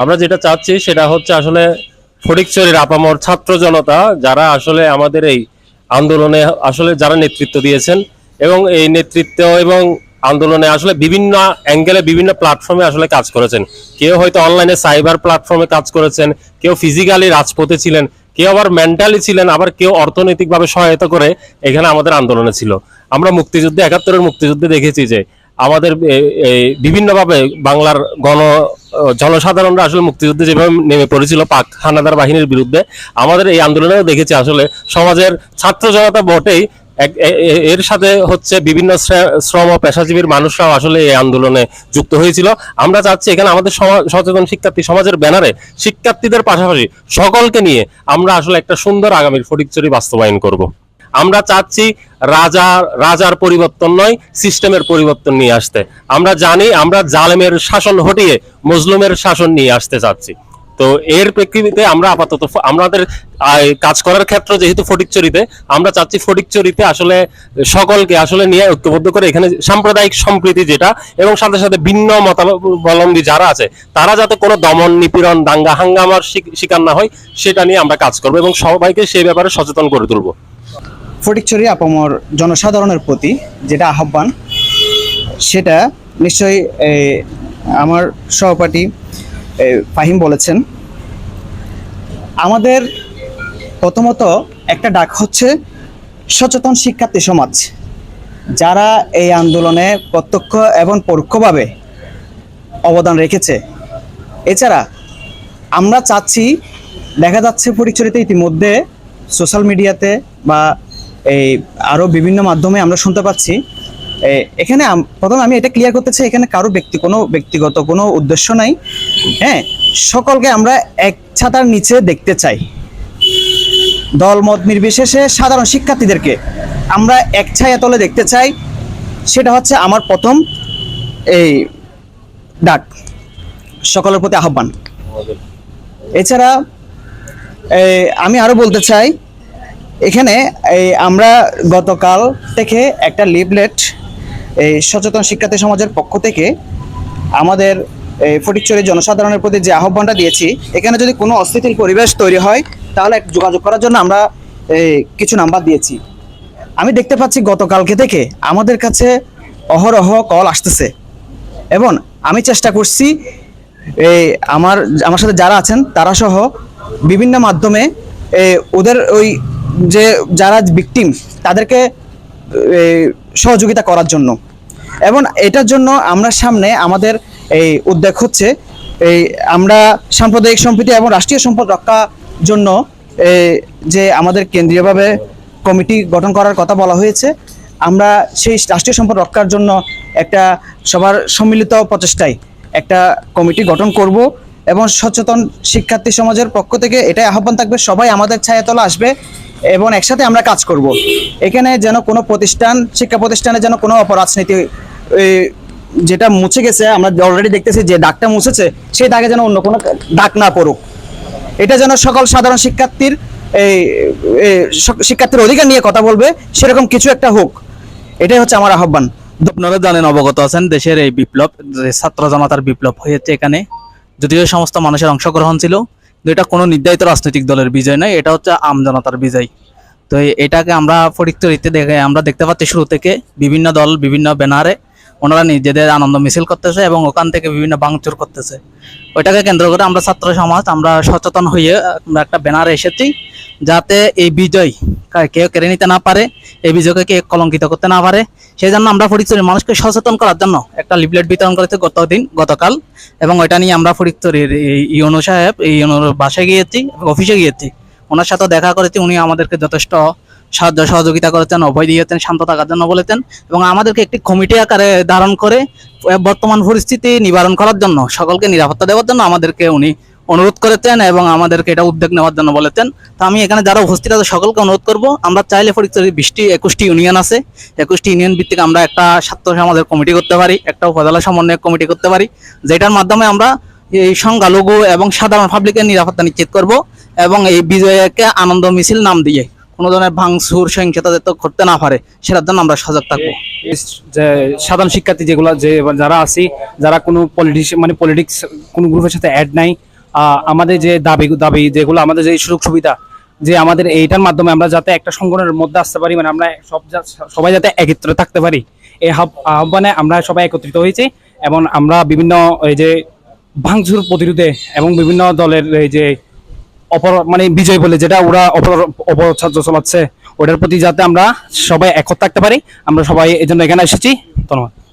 আমরা যেটা চাচ্ছি সেটা হচ্ছে আসলে ফটিকচুরির আপামর ছাত্র জনতা যারা আসলে আমাদের এই আন্দোলনে আসলে যারা নেতৃত্ব দিয়েছেন এবং এই নেতৃত্ব এবং আন্দোলনে আসলে বিভিন্ন অ্যাঙ্গেলে বিভিন্ন প্ল্যাটফর্মে আসলে কাজ করেছেন। কেউ হয়তো অনলাইনে সাইবার প্ল্যাটফর্মে কাজ করেছেন, কেউ ফিজিক্যালি রাজপথে ছিলেন, কেউ আবার মেন্টালি ছিলেন, আবার কেউ অর্থনৈতিকভাবে সহায়তা করে এখানে আমাদের আন্দোলনে ছিল। আমরা মুক্তিযুদ্ধে, একাত্তরের মুক্তিযুদ্ধে দেখেছি যে আমাদের বিভিন্নভাবে বাংলার গণ জনসাধারণরা আসলে মুক্তিযুদ্ধে যেভাবে নেমে পড়েছিল পাক হানাদার বাহিনীর বিরুদ্ধে, আমাদের এই আন্দোলনেও দেখেছি আসলে সমাজের ছাত্র জনতা বটেই এর সাথে হচ্ছে বিভিন্ন শ্রম ও পেশাজীবীর মানুষরাও আসলে এই আন্দোলনে যুক্ত হয়েছিল। আমরা চাচ্ছি এখানে আমাদের সচেতন শিক্ষার্থী সমাজের ব্যানারে শিক্ষার্থীদের পাশাপাশি সকলকে নিয়ে আমরা আসলে একটা সুন্দর আগামীর ফটিকচুরি বাস্তবায়ন করব। আমরা চাচ্ছি রাজা, রাজার পরিবর্তন নয়, সিস্টেমের পরিবর্তন নিয়ে আসতে। আমরা জানি, আমরা জালেমের শাসন হটিয়ে মজলুমের শাসন নিয়ে আসতে চাচ্ছি। তো এর প্রেক্ষিতে আমরা আপাতত আমাদের কাজ করার ক্ষেত্র যেহেতু ফটিকচুরিতে আমরা চাচ্ছি ফটিকচুরিতে আসলে সকলকে আসলে নিয়ে ঐক্যবদ্ধ করে এখানে সাম্প্রদায়িক সম্প্রীতি যেটা এবং সাথে সাথে ভিন্ন মতাবলম্বী যারা আছে, তারা যাতে কোনো দমন, নিপীড়ন, দাঙ্গা, হাঙ্গামার শিকার না হয়, সেটা নিয়ে আমরা কাজ করব এবং সবাইকে সেই ব্যাপারে সচেতন করে তুলবো। ফটিকছড়ি আপামর জনসাধারণের প্রতি যেটা আহ্বান, সেটা নিশ্চয়ই আমার সহপাঠী ফাহিম বলেছেন। আমাদের প্রথমত একটা ডাক হচ্ছে সচেতন শিক্ষার্থী সমাজ। যারা এই আন্দোলনে প্রত্যক্ষ এবং পরোক্ষভাবে অবদান রেখেছে। এছাড়া আমরা চাচ্ছি, দেখা যাচ্ছে পরিচরিত ইতিমধ্যে সোশ্যাল মিডিয়াতে বা এই আরও বিভিন্ন মাধ্যমে আমরা শুনতে পাচ্ছি। এখানে প্রথমে আমি এটা ক্লিয়ার করতে চাই, এখানে কারও ব্যক্তি, কোনো ব্যক্তিগত কোনো উদ্দেশ্য নাই। হ্যাঁ সকলকে আমরা এক ছাতার নিচে দেখতে চাই। দলমত নির্বিশেষে সাধারণ শিক্ষার্থীদেরকে আমরা এক ছায়া তলে দেখতে চাই। সেটা হচ্ছে আমার প্রথম এই ডাক। সকলের প্রতি আহ্বান। এছাড়া আমি আরও বলতে চাই এখানে এই আমরা গতকাল থেকে একটা লিফলেট এই সচেতন শিক্ষার্থী সমাজের পক্ষ থেকে আমাদের ফটিকচুরি জনসাধারণের প্রতি যে আহ্বানটা দিয়েছি, এখানে যদি কোনো অস্থিতিশীল পরিবেশ তৈরি হয়, তাহলে যোগাযোগ করার জন্য আমরা কিছু নাম্বার দিয়েছি। আমি দেখতে পাচ্ছি গতকালকে থেকে আমাদের কাছে অহরহ কল আসতেছে। এবং আমি চেষ্টা করছি এই আমার আমার সাথে যারা আছেন, তারা সহ বিভিন্ন মাধ্যমে ওদের ওই যে যারা ভিকটিম তাদেরকে সহযোগিতা করার জন্য। এবং এটার জন্য আমরা সামনে আমাদের এই উদ্যোগ হচ্ছে, এই আমরা সাম্প্রদায়িক সম্প্রীতি এবং রাষ্ট্রীয় সম্পদ রক্ষার জন্য যে আমাদের কেন্দ্রীয়ভাবে কমিটি গঠন করার কথা বলা হয়েছে, আমরা সেই রাষ্ট্রীয় সম্পদ রক্ষার জন্য একটা সবার সম্মিলিত প্রচেষ্টায় একটা কমিটি গঠন করব। এবং সচেতন শিক্ষার্থী সমাজের পক্ষ থেকে এটাই আহ্বান থাকবে, সবাই আমাদের ছায়াতলে আসবে এবং একসাথে আমরা কাজ করব। এখানে যেন কোনো প্রতিষ্ঠান, শিক্ষা প্রতিষ্ঠানে যেন কোনো অপরাজনীতি যেটা মুছে গেছে, আমরা অলরেডি দেখতেছি যে ডাকটা মুছেছে, সেই দাগে যেন অন্য কোনো ডাক না পড়ুক। এটা যেন সকল সাধারণ শিক্ষার্থীর, এই শিক্ষার্থীর অধিকার নিয়ে কথা বলবে, সেরকম কিছু একটা হোক। এটাই হচ্ছে আমার আহ্বান। আপনারা জানেন অবগত আছেন, দেশের এই বিপ্লব ছাত্র জনতার বিপ্লব হয়েছে এখানে। যদিও সমস্ত মানুষের অংশগ্রহণ ছিল, কিন্তু এটা কোনো নির্ধারিত রাজনৈতিক দলের বিজয় নয়, এটা হচ্ছে আম জনতার বিজয়। তো এটাকে আমরা ফরিক্তরিতে দেখে আমরা দেখতে পাচ্ছি শুরু থেকে বিভিন্ন দল, বিভিন্ন ব্যানারে ওনারা নিজেদের আনন্দ মিছিল করতেছে এবং ওখান থেকে বিভিন্ন বাংচুর করতেছে। ওইটাকে কেন্দ্র করে আমরা ছাত্র সমাজ, আমরা সচেতন হয়ে একটা ব্যানারে এসেছি। যাতে এই বিজয় কেউ কেড়ে নিতে না পারে, এই বিজয়কে কেউ কলঙ্কিত করতে না পারে। সেই জন্য আমরা ফরিদপুরের মানুষকে সচেতন করার জন্য একটা লিফলেট বিতরণ করেছি গতদিন, গতকাল। এবং ওইটা নিয়ে আমরা ফরিদপুরের এই ইউনো সাহেব, এই ইউনোর বাসায় গিয়েছি, অফিসে গিয়েছি। ওনার সাথে দেখা করেছি, উনি আমাদেরকে যথেষ্ট সাহায্য সহযোগিতা করেছেন, অভয় দিয়েছেন, শান্ত থাকার জন্য বলেছেন। এবং আমাদেরকে একটি কমিটি আকারে ধারণ করে বর্তমান পরিস্থিতি নিবারণ করার জন্য, সকলকে নিরাপত্তা দেওয়ার জন্য আমাদেরকে উনি অনুরোধ করেছেন এবং আমাদেরকে এটা উদ্যোগ নেওয়ার জন্য বলেছেন তো আমি এখানে যারা উপস্থিত আছে সকলকে অনুরোধ করব, আমরা চাইলে ফরিদপুরে বিশটি, একুশটি ইউনিয়ন আছে। একুশটি ইউনিয়ন ভিত্তিক আমরা একটা ছাত্র সমাজের কমিটি করতে পারি, একটা উপজেলা সমন্বয় কমিটি করতে পারি, যেটার মাধ্যমে আমরা এই সংখ্যালঘু এবং সাধারণ পাবলিকের নিরাপত্তা নিশ্চিত করব এবং এই বিজয়কে আনন্দ মিছিল নাম দিয়ে কোনো ধরনের ভাঙচুর, সহিংসতা যাতে করতে না পারে, সেটার জন্য আমরা সজাগ থাকব। যে সাধারণ শিক্ষার্থী যেগুলো যে যারা আছি, যারা কোনো পলিটিক্স মানে পলিটিক্স কোনো গ্রুপের সাথে অ্যাড নাই আমাদের যে দাবি দাবি যেগুলো, আমাদের যে সুযোগ সুবিধা, যে আমাদের এইটার মাধ্যমে আমরা যাতে একটা সংগঠনের মধ্যে আসতে পারি মানে আমরা সব সবাই যাতে একত্রে থাকতে পারি। এই আহ্ব- আহ্বানে আমরা সবাই একত্রিত হয়েছি এবং আমরা বিভিন্ন এই যে ভাঙচুর প্রতিরোধে এবং বিভিন্ন দলের এই যে অপর মানে বিজয় বলে যেটা, ওরা অপর অপছাত্র চলাচ্ছে, ওটার প্রতি যাতে আমরা সবাই একত্র থাকতে পারি, আমরা সবাই এই জন্য এখানে এসেছি। ধন্যবাদ।